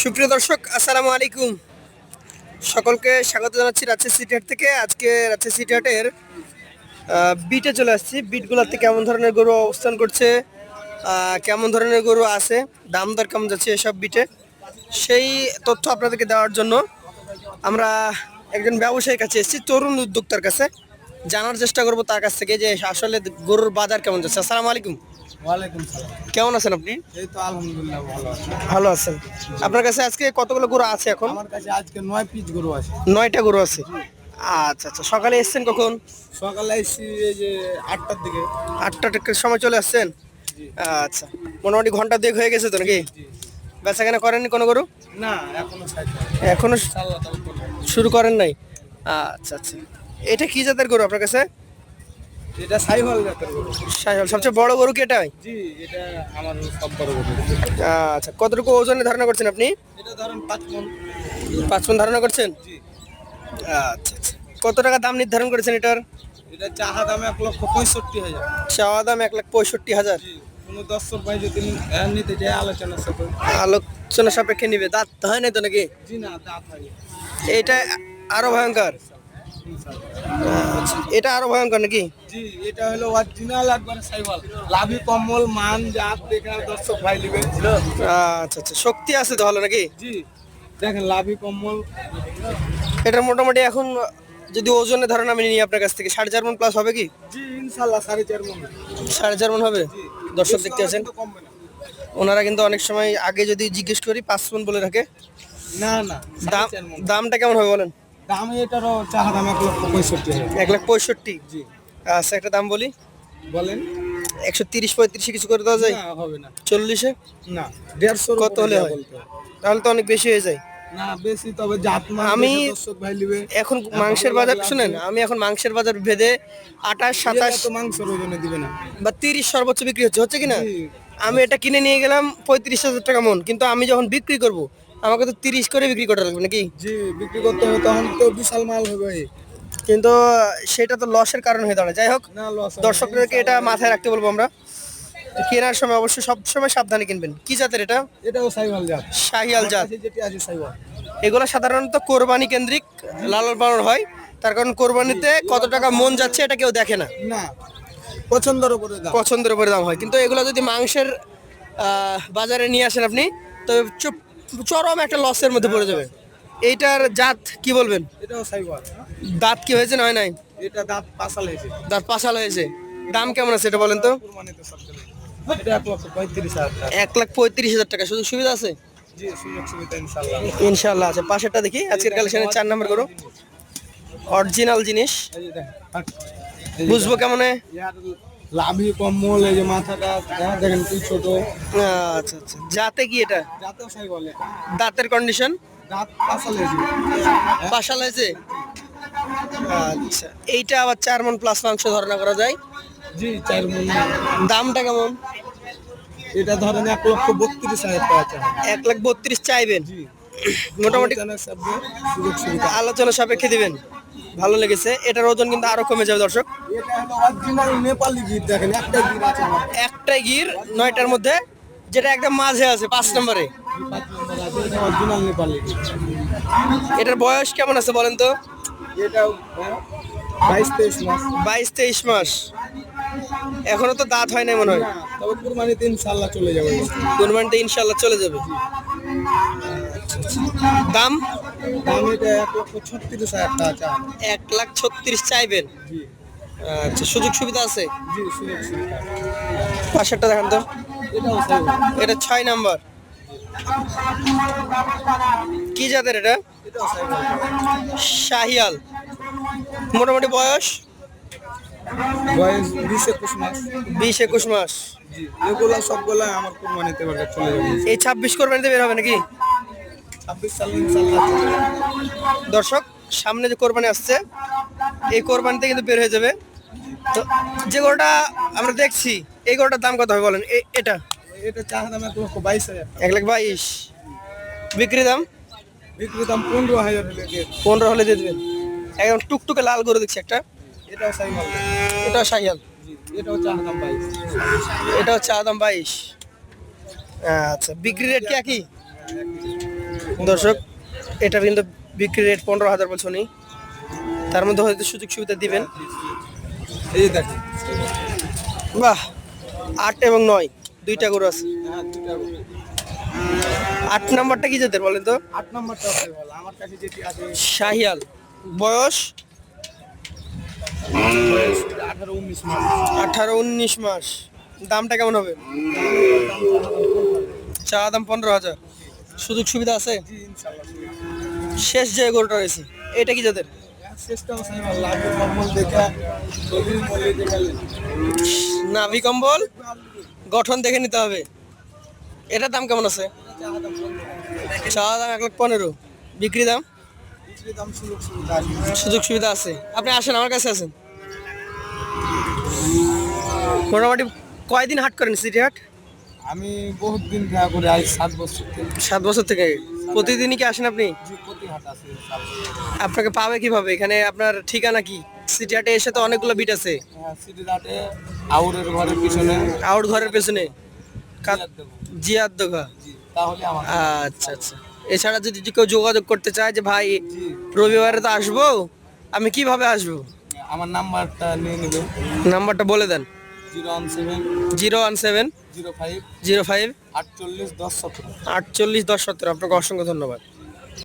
সুপ্রিয় দর্শক, আসসালামু আলাইকুম। সকলকে স্বাগত জানাচ্ছি রাজশাহী সিটি হাট থেকে। আজকে রাজশাহী সিটি হাটের বিটে চলে আসছি। বিটগুলোতে কেমন ধরনের গরু অবস্থান করছে কেমন ধরনের গরু আছে, দাম দর কেমন যাচ্ছে এসব বিটে সেই তথ্য আপনাদেরকে দেওয়ার জন্য আমরা একজন ব্যবসায়ীর কাছে এসেছি, তরুণ উদ্যোক্তার কাছে। জানার চেষ্টা করব তার কাছ থেকে যে আসলে গরুর বাজার কেমন যাচ্ছে। আসসালামু আলাইকুম। ওয়ালাইকুম সালাম। কেমন আছেন আপনি? এই তো আলহামদুলিল্লাহ ভালো আছে। ভালো আছেন। আপনার কাছে আজকে কতগুলো গরু আছে এখন? আমার কাছে আজকে নয় পিস গরু আছে। নয়টা গরু আছে। আচ্ছা আচ্ছা। সকালে এসছেন কখন? সকালে এসেছি এই যে আটটার দিকে। আটটা টাকার সময় চলে আসছেন? আচ্ছা। মোটামুটি ঘণ্টা দেখ হয়ে গেছে তো নাকি? বেচা কেনা করেননি কোনো গরু? না এখনও এখনও। শুরু করেন নাই? আচ্ছা আচ্ছা। এটা কি জাতের গরু আপনার কাছে? এটা সাইহল জাতের গরু। সাহিওয়াল সবচেয়ে বড় গরু কি এটাই? জি এটা আমার সব বড় গরু। আচ্ছা কতটুকু ওজনে ধারণা করছেন আপনি? এটা ধরেন পাঁচ মন। পাঁচ মন ধারণা করছেন? জি। আচ্ছা আচ্ছা। কত টাকা দাম নির্ধারণ করেছেন এটার? এটা চাহা দাম এক লক্ষ পঁয়ষট্টি হাজার। দাম এক লাখ পঁয়ষট্টি হাজার। জি কোনো দর্শক ভাই যদি নিতে চায় আলোচনার সাথে আলোচনা সাপেক্ষে নিবে। দাঁত হয় তো নাকি? জি না দাঁত হয় এটা আরও ভয়ঙ্কর। এটা আরও ভয়ঙ্কর নাকি? জি এটা হলো অরিজিনাল একবার সাইওয়াল লাভি কম্বল মান জাত দেখে দর্শক ভাই নেবে। আচ্ছা আচ্ছা শক্তি আছে তাহলে নাকি? জি দেখেন লাভি কম্বল। এটা মোটামুটি এখন যদি ওজনে ধরেন আমি নিই আপনার কাছ থেকে সাড়ে চার মন প্লাস হবে কি? জি ইনশাল্লাহ সাড়ে চার মন। সাড়ে চার মন হবে? দর্শক দেখতে আছেন। ওনারা কিন্তু অনেক সময় আগে যদি জিজ্ঞেস করি পাঁচ মন বলে রাখে। না না দাম। দামটা কেমন হবে বলেন? দাম এটারও চাহা দাম এক লক্ষ পঁয়ষট্টি এক লাখ পঁয়ষট্টি? জি। আচ্ছা একটা দাম বলি। বলেন। একশো তিরিশ পঁয়ত্রিশে কিছু করে দেওয়া যায়? হবে না। চল্লিশে? না দেড়শো কত হলে হয়? তাহলে তো অনেক বেশি হয়ে যায়। না বেশি তবে জাত আমি- এখন মাংসের বাজার শুনেন আমি এখন মাংসের বাজার ভেদে আঠাশ সাতাশ মাংসের ওজনে দিবে না। বা তিরিশ সর্বোচ্চ বিক্রি হচ্ছে হচ্ছে কি না আমি এটা কিনে নিয়ে গেলাম পঁয়ত্রিশ হাজার টাকা মন কিন্তু আমি যখন বিক্রি করব আমাকে তো তিরিশ করে বিক্রি করতে লাগবে নাকি? জি বিক্রি করতে হবে তখন তো বিশাল মাল হবে কিন্তু সেটা তো লসের কারণ হয়ে দাঁড়ায়। যাই হোক না লস দর্শকদেরকে এটা মাথায় রাখতে বলব আমরা। কেনার সময় অবশ্যই সবসময় সাবধানে কিনবেন। কি জাতের এটা? এটাও সাইওয়াল জাত। শাহিয়াল জাত। এগুলো সাধারণত কোরবানি কেন্দ্রিক লালন পালন হয়। তার কারণ কোরবানিতে কত টাকা মন যাচ্ছে এটা কেউ দেখে না। না পছন্দের উপরে দাম। পছন্দের উপরে দাম হয়। কিন্তু এগুলো যদি মাংসের বাজারে নিয়ে আসেন আপনি তবে চুপ চরম একটা লসের মধ্যে পড়ে যাবে। এইটার জাত কি বলবেন? দাঁত কি হয়েছে নয় নাই? এটা দাঁত পাশাল হয়েছে। দাঁত পাশাল হয়েছে। দাম কেমন আছে এটা বলেন তো? এক লাখ পঁয়ত্রিশ হাজার টাকা। শুধু সুবিধা আছে? ইনশাল্লাহ আছে। পাশেরটা দেখি। আজকের কালেকশনের চার নম্বর করো অরিজিনাল জিনিস। বুঝব কেমনে? লাভি কম্বল এই যে মাথাটা হ্যাঁ, দেখেন কি ছোট। আচ্ছা আচ্ছা যাতে কি এটা? যাতেও সাই বলে। দাঁতের কন্ডিশন দাঁত পাশাল হয়েছে। পাশাল হয়েছে? আচ্ছা এইটা আবার চার মন প্লাস মাংস ধারণা করা যায়? জি চার মন। দামটা কেমন? এটা ধরেন এক লক্ষ বত্রিশ হাজার টাকা এক লাখ বত্রিশ চাইবেন? জি। মোটামুটি আলোচনা সাপেক্ষে দিবেন। ভালো লেগেছে। এটার ওজন কিন্তু আরও কমে যাবে দর্শক। একটাই গির নয়টার মধ্যে যেটা একদম মাঝে আছে পাঁচ নম্বরে। এটার বয়স কেমন আছে বলেন তো? বাইশ তেইশ মাস। এখনও তো দাঁত হয় নাই মনে হয়। না তবে কুরবানিতে ইনশাল্লাহ চলে যাবে। কোরবানিতে ইনশাল্লাহ চলে যাবে। দাম? দাম এটা এক লক্ষ ছত্রিশ হাজার টাকা চাই এক লাখ ছত্রিশ চাইবেন? আচ্ছা সুযোগ সুবিধা আছে? পাশেরটা দেখান তো। এটা ছয় নাম্বার। কি জাতের এটা? শাহিয়াল। মোটামুটি বয়স? বয়স বিশ একুশ মাস। বিশ একুশ মাস। এগুলো সবগুলো আমার কুরবানিতে চলে যাবে। এই ছাব্বিশ কোরবানিতে বের হবে নাকি? ছাব্বিশ সালে ইনশাল্লাহ দর্শক সামনে যে কোরবানি আসছে এই কোরবানিতে কিন্তু বের হয়ে যাবে। তো যে গরুটা আমরা দেখছি এই গরুটার দাম কত হবে বলেন? এটা? এটা চাহা দাম এক লক্ষ বাইশ হাজার। এক লাখ বাইশ। বিক্রি দাম? বিক্রি দাম পনেরো হাজার পনেরো হলে দিয়ে দেবেন। একদম টুকটুকে লাল গরু দেখছি একটা। এটাও সাইজ হবে এটাও জি এটাও চাহা দাম বাইশ। এটা হচ্ছে আদাম বাইশ। আচ্ছা বিক্রি রেট কি একই। দর্শক এটা কিন্তু বিক্রি রেট পনেরো হাজার বলছো উনি। তার মধ্যে হয়তো সুযোগ সুবিধা দিবেন। এই দেখেন। বাহ আট এবং নয় দুইটা গরু আছে। হ্যাঁ। আট নাম্বারটা কি যাদের বলেন তো? আট নম্বরটা আমার কাছে যেটি আছে। শাহিয়াল। বয়স? আঠারো উনিশ মাস। দামটা কেমন হবে? চা দাম পনেরো হাজার। সুযোগ সুবিধা আছে? শেষ যে গরুটা রয়েছে এটা কি যাদের? নাভি কম্বল? গঠন দেখে নিতে হবে। এটার দাম কেমন আছে? চা দাম এক লাখ পনেরো। বিক্রি দাম সুযোগ সুবিধা আছে। সুযোগ সুবিধা আছে। আপনি আসেন আমার কাছে আসেন। মোটামুটি কয়দিন হাট করেন সিটি হাট? আমি বহুত দিন দেখা করে আজ সাত বছর সাত বছর থেকে? প্রতিদিনই কি আসেন আপনি। আপনাকে পাবে কীভাবে? এখানে আপনার ঠিকানা কি? সিটি হাটে এসে তো অনেকগুলো বিট আছে। সিটি হাটে আউরের ঘরের পিছনে। আউট ঘরের পেছনে? জিয়ার দোকা জি তাহলে আচ্ছা আচ্ছা। এছাড়া যদি কেউ যোগাযোগ করতে চায় যে ভাই রবিবারে তো আসব আমি কীভাবে আসব? আমার নাম্বারটা নিয়ে নেবে নাম্বারটা বলে দেন। Zero one seven zero one seven zero five zero five আটচল্লিশ দশ সতেরো। আটচল্লিশ দশ সতেরো। আপনাকে অসংখ্য ধন্যবাদ।